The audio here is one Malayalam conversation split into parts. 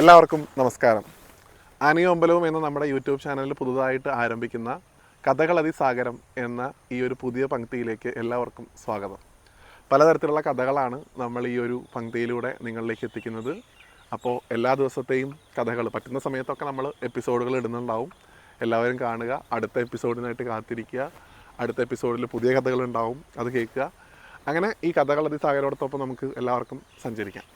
എല്ലാവർക്കും നമസ്കാരം. ആനയോമ്പലവും എന്ന നമ്മുടെ യൂട്യൂബ് ചാനലിൽ പുതുതായിട്ട് ആരംഭിക്കുന്ന കഥകളതി സാഗരം എന്ന ഈ ഒരു പുതിയ പങ്ക്തിയിലേക്ക് എല്ലാവർക്കും സ്വാഗതം. പലതരത്തിലുള്ള കഥകളാണ് നമ്മൾ ഈ ഒരു പങ്ക്തിയിലൂടെ നിങ്ങളിലേക്ക് എത്തിക്കുന്നത്. അപ്പോൾ എല്ലാ ദിവസത്തെയും കഥകൾ പറ്റുന്ന സമയത്തൊക്കെ നമ്മൾ എപ്പിസോഡുകൾ ഇടുന്നുണ്ടാവും. എല്ലാവരും കാണുക അടുത്ത എപ്പിസോഡിനായിട്ട് കാത്തിരിക്കുക അടുത്ത എപ്പിസോഡിൽ പുതിയ കഥകളുണ്ടാവും അത് കേൾക്കുക. അങ്ങനെ ഈ കഥകളതി സാഗരോടൊപ്പം നമുക്ക് എല്ലാവർക്കും സഞ്ചരിക്കാം.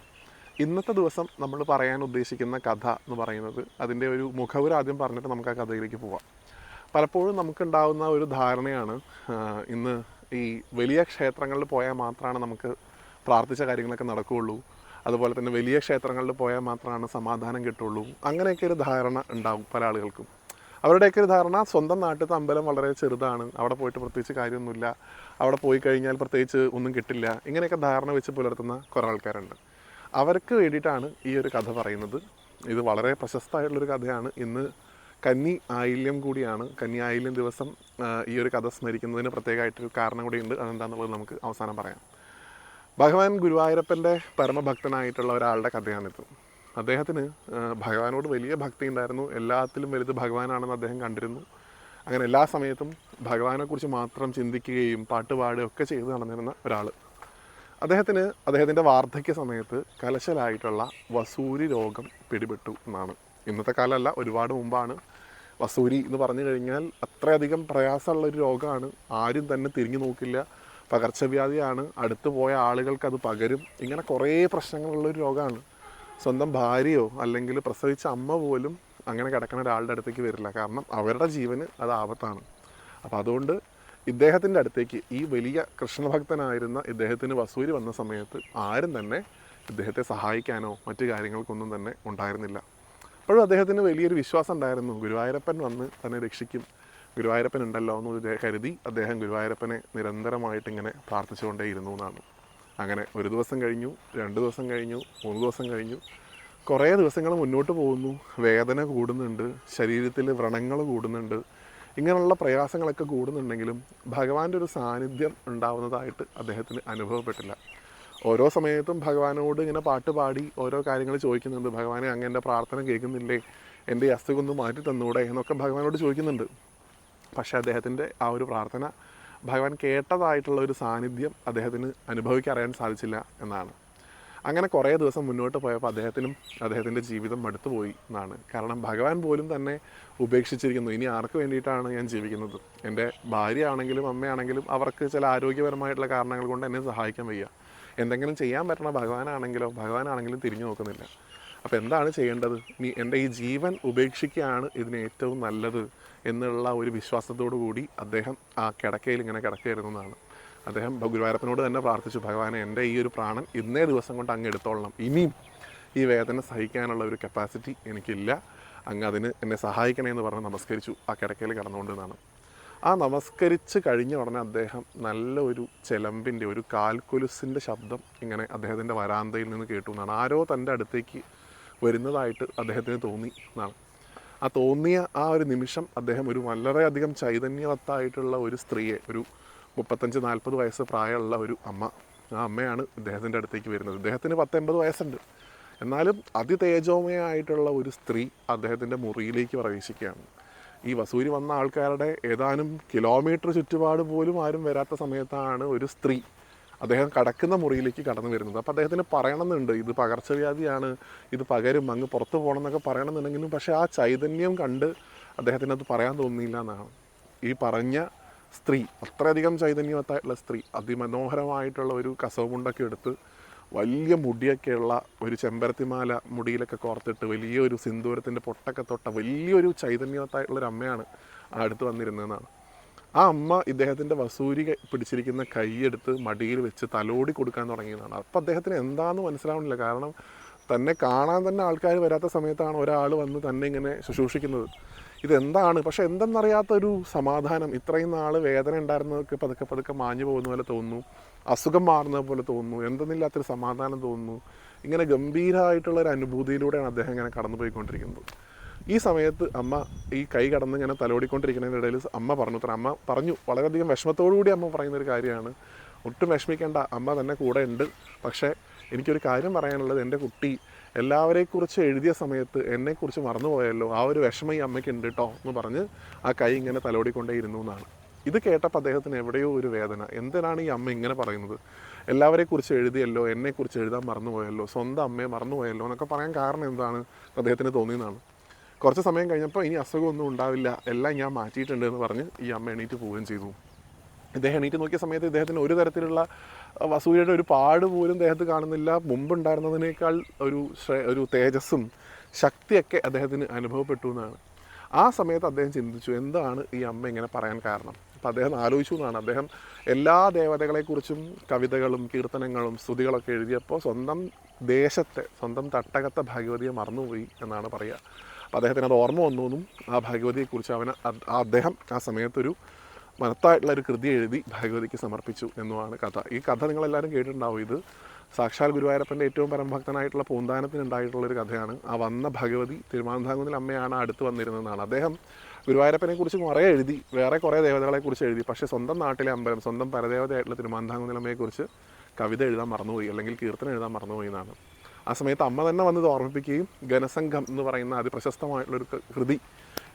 ഇന്നത്തെ ദിവസം നമ്മൾ പറയാൻ ഉദ്ദേശിക്കുന്ന കഥ എന്ന് പറയുന്നത് അതിന്റെ ഒരു മുഖവുര ആദ്യം പറഞ്ഞിട്ട് നമുക്ക് ആ കഥയിലേക്ക് പോവാം. പലപ്പോഴും നമുക്കുണ്ടാവുന്ന ഒരു ധാരണയാണ് ഇന്ന് ഈ വലിയ ക്ഷേത്രങ്ങളിൽ പോയാൽ മാത്രമാണ് നമുക്ക് പ്രാർത്ഥിച്ച കാര്യങ്ങളൊക്കെ നടക്കുകയുള്ളൂ. അതുപോലെ തന്നെ വലിയ ക്ഷേത്രങ്ങളിൽ പോയാൽ മാത്രമാണ് സമാധാനം കിട്ടുള്ളൂ അങ്ങനെയൊക്കെ ഒരു ധാരണ ഉണ്ടാവും പല ആളുകൾക്കും. അവരുടെയൊക്കെ ഒരു ധാരണ സ്വന്തം നാട്ടിലത്തെ അമ്പലം വളരെ ചെറുതാണ് അവിടെ പോയിട്ട് പ്രത്യേകിച്ച് കാര്യമൊന്നുമില്ല. അവിടെ പോയി കഴിഞ്ഞാൽ പ്രത്യേകിച്ച് ഒന്നും കിട്ടില്ല. ഇങ്ങനെയൊക്കെ ധാരണ വെച്ച് പുലർത്തുന്ന കുറേ ആൾക്കാരുണ്ട്. അവർക്ക് വേണ്ടിയിട്ടാണ് ഈ ഒരു കഥ പറയുന്നത്. ഇത് വളരെ പ്രശസ്തമായിട്ടുള്ളൊരു കഥയാണ്. ഇന്ന് കന്നി ആയില്യം കൂടിയാണ്. കന്നി ആയില്യം ദിവസം ഈ ഒരു കഥ സ്മരിക്കുന്നതിന് പ്രത്യേകമായിട്ടൊരു കാരണം കൂടിയുണ്ട്. അതെന്താണെന്നുള്ളത് നമുക്ക് അവസാനം പറയാം. ഭഗവാൻ ഗുരുവായൂരപ്പന്റെ പരമഭക്തനായിട്ടുള്ള ഒരാളുടെ കഥയാണിത്. അദ്ദേഹത്തിന് ഭഗവാനോട് വലിയ ഭക്തി ഉണ്ടായിരുന്നു. എല്ലാത്തിലും വലുത് ഭഗവാനാണെന്ന് അദ്ദേഹം കണ്ടിരുന്നു. അങ്ങനെ എല്ലാ സമയത്തും ഭഗവാനെക്കുറിച്ച് മാത്രം ചിന്തിക്കുകയും പാട്ട് പാടുകയും ഒക്കെ ചെയ്ത് നടന്നിരുന്ന ഒരാൾ അദ്ദേഹത്തിന് അദ്ദേഹത്തിന്റെ വാർദ്ധക്യ സമയത്ത് കലശലായിട്ടുള്ള വസൂരി രോഗം പിടിപെട്ടു എന്നാണ്. ഇന്നത്തെ കാലമല്ല ഒരുപാട് മുമ്പാണ്. വസൂരി എന്ന് പറഞ്ഞു കഴിഞ്ഞാൽ അത്രയധികം പ്രയാസമുള്ള ഒരു രോഗമാണ്. ആരും തന്നെ തിരിഞ്ഞു നോക്കില്ല. പകർച്ചവ്യാധിയാണ്. അടുത്ത് പോയ ആളുകൾക്ക് അത് പകരും. ഇങ്ങനെ കുറേ പ്രശ്നങ്ങളുള്ള ഒരു രോഗമാണ്. സ്വന്തം ഭാര്യയോ അല്ലെങ്കിൽ പ്രസവിച്ച അമ്മ പോലും അങ്ങനെ കിടക്കുന്ന ഒരാളുടെ അടുത്തേക്ക് വരില്ല. കാരണം അവരുടെ ജീവന് അത് ആപത്താണ്. അപ്പോൾ അതുകൊണ്ട് ഇദ്ദേഹത്തിന്റെ അടുത്തേക്ക് ഈ വലിയ കൃഷ്ണഭക്തനായിരുന്ന ഇദ്ദേഹത്തിന് വസൂരി വന്ന സമയത്ത് ആരും തന്നെ ഇദ്ദേഹത്തെ സഹായിക്കാനോ മറ്റു കാര്യങ്ങൾക്കൊന്നും തന്നെ ഉണ്ടായിരുന്നില്ല. അപ്പോഴും അദ്ദേഹത്തിന് വലിയൊരു വിശ്വാസം ഉണ്ടായിരുന്നു. ഗുരുവായൂരപ്പൻ വന്ന് തന്നെ രക്ഷിക്കും. ഗുരുവായൂരപ്പൻ ഉണ്ടല്ലോ എന്ന് കരുതി അദ്ദേഹം ഗുരുവായൂരപ്പനെ നിരന്തരമായിട്ട് ഇങ്ങനെ പ്രാർത്ഥിച്ചുകൊണ്ടേയിരുന്നു എന്നാണ്. അങ്ങനെ ഒരു ദിവസം കഴിഞ്ഞു രണ്ട് ദിവസം കഴിഞ്ഞു മൂന്ന് ദിവസം കഴിഞ്ഞു. കുറേ ദിവസങ്ങൾ മുന്നോട്ട് പോകുന്നു. വേദന കൂടുന്നുണ്ട്. ശരീരത്തിൽ വ്രണങ്ങൾ കൂടുന്നുണ്ട്. ഇങ്ങനെയുള്ള പ്രയാസങ്ങളൊക്കെ കൂടുന്നുണ്ടെങ്കിലും ഭഗവാന്റെ ഒരു സാന്നിധ്യം ഉണ്ടാവുന്നതായിട്ട് അദ്ദേഹത്തിന് അനുഭവപ്പെട്ടില്ല. ഓരോ സമയത്തും ഭഗവാനോട് ഇങ്ങനെ പാട്ട് പാടി ഓരോ കാര്യങ്ങൾ ചോദിക്കുന്നുണ്ട്. ഭഗവാനെ അങ്ങ് എന്റെ പ്രാർത്ഥന കേൾക്കുന്നില്ലേ? എന്റെ ഈ അസുഖം ഒന്ന് മാറ്റി തന്നൂടെ എന്നൊക്കെ ഭഗവാനോട് ചോദിക്കുന്നുണ്ട്. പക്ഷേ അദ്ദേഹത്തിന്റെ ആ ഒരു പ്രാർത്ഥന ഭഗവാൻ കേട്ടതായിട്ടുള്ള ഒരു സാന്നിധ്യം അദ്ദേഹത്തിന് അനുഭവിക്കറിയാൻ സാധിച്ചില്ല എന്നാണ്. അങ്ങനെ കുറേ ദിവസം മുന്നോട്ട് പോയപ്പോൾ അദ്ദേഹത്തിനും അദ്ദേഹത്തിന്റെ ജീവിതം മടുത്തുപോയി എന്നാണ്. കാരണം ഭഗവാൻ പോലും തന്നെ ഉപേക്ഷിച്ചിരിക്കുന്നു. ഇനി ആർക്ക് വേണ്ടിയിട്ടാണ് ഞാൻ ജീവിക്കുന്നത്? എന്റെ ഭാര്യ ആണെങ്കിലും അമ്മയാണെങ്കിലും അവർക്ക് ചില ആരോഗ്യപരമായിട്ടുള്ള കാരണങ്ങൾ കൊണ്ട് എന്നെ സഹായിക്കാൻ വയ്യ. എന്തെങ്കിലും ചെയ്യാൻ പറ്റണ ഭഗവാനാണെങ്കിലോ ഭഗവാനാണെങ്കിലും തിരിഞ്ഞു നോക്കുന്നില്ല. അപ്പോൾ എന്താണ് ചെയ്യേണ്ടത്? നീ എന്റെ ഈ ജീവൻ ഉപേക്ഷിക്കുകയാണ് ഇതിന് ഏറ്റവും നല്ലത് എന്നുള്ള ഒരു വിശ്വാസത്തോടു കൂടി അദ്ദേഹം ആ കിടക്കയിൽ ഇങ്ങനെ കിടക്കുകയായിരുന്നു എന്നാണ്. അദ്ദേഹം ഗുരുവായൂരപ്പനോട് തന്നെ പ്രാർത്ഥിച്ചു ഭഗവാനെ എന്റെ ഈ ഒരു പ്രാണൻ ഇന്നേ ദിവസം കൊണ്ട് അങ്ങ് എടുത്തോളണം. ഇനിയും ഈ വേദന സഹിക്കാനുള്ള ഒരു കപ്പാസിറ്റി എനിക്കില്ല. അങ്ങ് അതിന് എന്നെ സഹായിക്കണേ എന്ന് പറഞ്ഞ് നമസ്കരിച്ചു. ആ കിടക്കയിൽ കിടന്നുകൊണ്ടെന്നാണ് ആ നമസ്കരിച്ച് കഴിഞ്ഞ ഉടനെ അദ്ദേഹം നല്ല ഒരു ചെലമ്പിന്റെ ഒരു കാൽക്കൊലുസിന്റെ ശബ്ദം ഇങ്ങനെ അദ്ദേഹത്തിന്റെ വരാന്തയിൽ നിന്ന് കേട്ടു എന്നാണ്. ആരോ തന്റെ അടുത്തേക്ക് വരുന്നതായിട്ട് അദ്ദേഹത്തിന് തോന്നി എന്നാണ്. ആ തോന്നിയ ആ ഒരു നിമിഷം അദ്ദേഹം ഒരു വളരെയധികം ചൈതന്യവത്തായിട്ടുള്ള ഒരു സ്ത്രീയെ ഒരു മുപ്പത്തഞ്ച് നാൽപ്പത് വയസ്സ് പ്രായമുള്ള ഒരു അമ്മ. ആ അമ്മയാണ് ഇദ്ദേഹത്തിന്റെ അടുത്തേക്ക് വരുന്നത്. ഇദ്ദേഹത്തിന് പത്തെൺപത് വയസ്സുണ്ട്. എന്നാലും അതിതേജോമയായിട്ടുള്ള ഒരു സ്ത്രീ അദ്ദേഹത്തിന്റെ മുറിയിലേക്ക് പ്രവേശിക്കുകയാണ്. ഈ വസൂരി വന്ന ആൾക്കാരുടെ ഏതാനും കിലോമീറ്റർ ചുറ്റുപാട് പോലും ആരും വരാത്ത സമയത്താണ് ഒരു സ്ത്രീ അദ്ദേഹം കടക്കുന്ന മുറിയിലേക്ക് കടന്നു വരുന്നത്. അപ്പോൾ അദ്ദേഹത്തിന് പറയണമെന്നുണ്ട് ഇത് പകർച്ചവ്യാധിയാണ് ഇത് പകരും അങ്ങ് പുറത്ത് പോകണം എന്നൊക്കെ പറയണമെന്നുണ്ടെങ്കിലും പക്ഷേ ആ ചൈതന്യം കണ്ട് അദ്ദേഹത്തിന് അത് പറയാൻ തോന്നിയില്ല എന്നാണ്. ഈ പറഞ്ഞ സ്ത്രീ അത്രയധികം ചൈതന്യവത്തായിട്ടുള്ള സ്ത്രീ അതിമനോഹരമായിട്ടുള്ള ഒരു കസവുമുണ്ടൊക്കെ എടുത്ത് വലിയ മുടിയൊക്കെയുള്ള ഒരു ചെമ്പരത്തിമാല മുടിയിലൊക്കെ കോർത്തിട്ട് വലിയൊരു സിന്ദൂരത്തിന്റെ പൊട്ടൊക്കെ തൊട്ട വലിയൊരു ചൈതന്യവത്തായിട്ടുള്ള ഒരു അമ്മയാണ് അടുത്ത് വന്നിരുന്നതെന്നാണ്. ആ അമ്മ ഇദ്ദേഹത്തിന്റെ വസൂരി പിടിച്ചിരിക്കുന്ന കൈയെടുത്ത് മടിയിൽ വെച്ച് തലോടി കൊടുക്കാൻ തുടങ്ങിയതാണ്. അപ്പോൾ അദ്ദേഹത്തിന് എന്താണെന്ന് മനസ്സിലാവണില്ല. കാരണം തന്നെ കാണാൻ തന്നെ ആൾക്കാർ വരാത്ത സമയത്താണ് ഒരാൾ വന്ന് തന്നെ ഇങ്ങനെ ശുശ്രൂഷിക്കുന്നത്. ഇതെന്താണ്? പക്ഷെ എന്തെന്നറിയാത്തൊരു സമാധാനം. ഇത്രയും നാൾ വേദന ഉണ്ടായിരുന്നതൊക്കെ പതുക്കെ പതുക്കെ മാഞ്ഞു പോകുന്ന പോലെ തോന്നുന്നു. അസുഖം മാറുന്നത് പോലെ തോന്നുന്നു. എന്തെന്നില്ലാത്തൊരു സമാധാനം തോന്നുന്നു. ഇങ്ങനെ ഗംഭീരമായിട്ടുള്ള ഒരു അനുഭൂതിയിലൂടെയാണ് അദ്ദേഹം ഇങ്ങനെ കടന്നു പോയിക്കൊണ്ടിരിക്കുന്നത് ഈ സമയത്ത് അമ്മ ഈ കൈ കടന്ന് ഇങ്ങനെ തലോടിക്കൊണ്ടിരിക്കുന്നതിന്റെ ഇടയിൽ അമ്മ പറഞ്ഞു അത്ര അമ്മ പറഞ്ഞു. വളരെയധികം വിഷമത്തോടു കൂടി അമ്മ പറയുന്ന ഒരു കാര്യമാണ്. ഒട്ടും വിഷമിക്കേണ്ട. അമ്മ തന്നെ കൂടെ ഉണ്ട്. പക്ഷേ എനിക്കൊരു കാര്യം പറയാനുള്ളത് എന്റെ കുട്ടി എല്ലാവരെക്കുറിച്ച് എഴുതിയ സമയത്ത് എന്നെക്കുറിച്ച് മറന്നുപോയല്ലോ ആ ഒരു വിഷമം ഈ അമ്മയ്ക്ക് ഉണ്ട് കേട്ടോ എന്ന് പറഞ്ഞ് ആ കൈ ഇങ്ങനെ തലോടിക്കൊണ്ടേ ഇരുന്നു എന്നാണ് ഇത് കേട്ടപ്പോൾ അദ്ദേഹത്തിന് എവിടെയോ ഒരു വേദന. എന്തിനാണ് ഈ അമ്മ ഇങ്ങനെ പറയുന്നത്? എല്ലാവരെക്കുറിച്ച് എഴുതിയല്ലോ എന്നെക്കുറിച്ച് എഴുതാൻ മറന്നുപോയല്ലോ സ്വന്തം അമ്മയെ മറന്നുപോയല്ലോ എന്നൊക്കെ പറയാൻ കാരണം എന്താണ്? അദ്ദേഹത്തിന് തോന്നിയതാണ്. കുറച്ച് സമയം കഴിഞ്ഞപ്പോൾ ഇനി അസുഖമൊന്നും ഉണ്ടാവില്ല എല്ലാം ഞാൻ മാറ്റിയിട്ടുണ്ട് എന്ന് പറഞ്ഞ് ഈ അമ്മ എണീറ്റ് പോവുകയും ചെയ്തു. ഇദ്ദേഹം എണീറ്റ് നോക്കിയ സമയത്ത് ഇദ്ദേഹത്തിന് ഒരു തരത്തിലുള്ള വസൂരിയുടെ ഒരു പാട് പോലും ദേഹത്ത് കാണുന്നില്ല. മുമ്പുണ്ടായിരുന്നതിനേക്കാൾ ഒരു ഒരു തേജസ്സും ശക്തിയൊക്കെ അദ്ദേഹത്തിന് അനുഭവപ്പെട്ടു എന്നാണ്. ആ സമയത്ത് അദ്ദേഹം ചിന്തിച്ചു എന്താണ് ഈ അമ്മ ഇങ്ങനെ പറയാൻ കാരണം? അപ്പം അദ്ദേഹം ആലോചിച്ചു എന്നാണ്. അദ്ദേഹം എല്ലാ ദേവതകളെക്കുറിച്ചും കവിതകളും കീർത്തനങ്ങളും സ്തുതികളൊക്കെ എഴുതിയപ്പോൾ സ്വന്തം ദേശത്തെ സ്വന്തം തട്ടകത്തെ ഭഗവതിയെ മറന്നുപോയി എന്നാണ് പറയുക. അപ്പം അദ്ദേഹത്തിന് അത് ഓർമ്മ വന്നു എന്നും ആ ഭഗവതിയെക്കുറിച്ച് അവന് അദ്ദേഹം ആ സമയത്തൊരു മഹത്തായിട്ടുള്ള ഒരു കൃതി എഴുതി ഭഗവതിക്ക് സമർപ്പിച്ചു എന്നുമാണ് കഥ. ഈ കഥ നിങ്ങളെല്ലാവരും കേട്ടിട്ടുണ്ടാവും. ഇത് സാക്ഷാൽ ഗുരുവായൂരപ്പന്റെ ഏറ്റവും പരമഭക്തനായിട്ടുള്ള പൂന്താനത്തിന് ഉണ്ടായിട്ടുള്ള ഒരു കഥയാണ്. ആ വന്ന ഭഗവതി തിരുമാന്താങ്കുന്നിൽ അമ്മയാണ് അടുത്ത് വന്നിരുന്നതെന്നാണ്. അദ്ദേഹം ഗുരുവായൂരപ്പനെ കുറിച്ച് കുറേ എഴുതി വേറെ കുറേ ദേവതകളെക്കുറിച്ച് എഴുതി. പക്ഷേ സ്വന്തം നാട്ടിലെ അമ്പലം സ്വന്തം പരദേവതയായിട്ടുള്ള തിരുമാന്താങ്കുന്നിലമ്മയെക്കുറിച്ച് കവിത എഴുതാൻ മറന്നുപോയി അല്ലെങ്കിൽ കീർത്തനം എഴുതാൻ മറന്നുപോയി എന്നാണ്. ആ സമയത്ത് അമ്മ തന്നെ വന്നത് ഓർമ്മിപ്പിക്കുകയും ഗണസംഘം എന്ന് പറയുന്ന അതിപ്രശസ്തമായിട്ടുള്ളൊരു കൃതി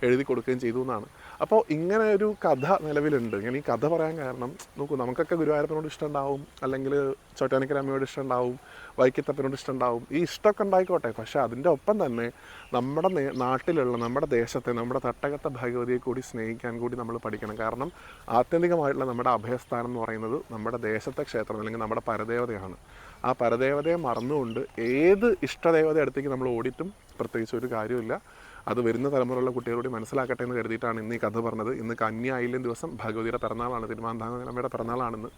എഴുതി കൊടുക്കുകയും ചെയ്തു എന്നാണ്. അപ്പോൾ ഇങ്ങനെ ഒരു കഥ നിലവിലുണ്ട്. ഞാൻ ഈ കഥ പറയാൻ കാരണം നോക്കൂ നമുക്കൊക്കെ ഗുരുവായൂരപ്പനോട് ഇഷ്ടമുണ്ടാവും അല്ലെങ്കിൽ ചോറ്റാനിക്കര അമ്മയോട് ഇഷ്ടമുണ്ടാവും വൈക്കത്തപ്പനോട് ഇഷ്ടമുണ്ടാവും ഈ ഇഷ്ടമൊക്കെ ഉണ്ടായിക്കോട്ടെ. പക്ഷേ അതിന്റെ ഒപ്പം തന്നെ നമ്മുടെ നാട്ടിലുള്ള നമ്മുടെ ദേശത്തെ നമ്മുടെ തട്ടകത്തെ ഭഗവതിയെ കൂടി സ്നേഹിക്കാൻ കൂടി നമ്മൾ പഠിക്കണം. കാരണം ആത്യന്തികമായിട്ടുള്ള നമ്മുടെ അഭയസ്ഥാനം എന്ന് പറയുന്നത് നമ്മുടെ ദേശത്തെ ക്ഷേത്രം അല്ലെങ്കിൽ നമ്മുടെ പരദേവതയാണ്. ആ പരദേവതയെ മറന്നുകൊണ്ട് ഏത് ഇഷ്ടദേവത അടുത്തേക്ക് നമ്മൾ ഓടിയിട്ടും പ്രത്യേകിച്ച് ഒരു കാര്യമില്ല അത് വരുന്ന തലമുറയുള്ള കുട്ടികളോട് മനസ്സിലാക്കട്ടെ എന്ന് കരുതിയിട്ടാണ് ഇന്ന് ഈ കഥ പറഞ്ഞത്. ഇന്ന് കന്യ ആയില്യം ദിവസം ഭഗവതിയുടെ പിറന്നാളാണ് തിരുമാന്താംഗമ്മയുടെ പിറന്നാളാണെന്ന്.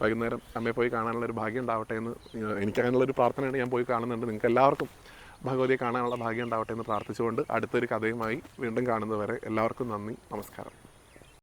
വൈകുന്നേരം അമ്മയെ പോയി കാണാനുള്ള ഒരു ഭാഗ്യം ഉണ്ടാവട്ടെ എന്ന് എനിക്ക് ഒരു പ്രാർത്ഥനയാണ് ഞാൻ പോയി കാണുന്നുണ്ട്. നിങ്ങൾക്ക് എല്ലാവർക്കും ഭഗവതിയെ കാണാനുള്ള ഭാഗ്യം ഉണ്ടാവട്ടെ എന്ന് പ്രാർത്ഥിച്ചുകൊണ്ട് അടുത്തൊരു കഥയുമായി വീണ്ടും കാണുന്നതുവരെ എല്ലാവർക്കും നന്ദി നമസ്കാരം.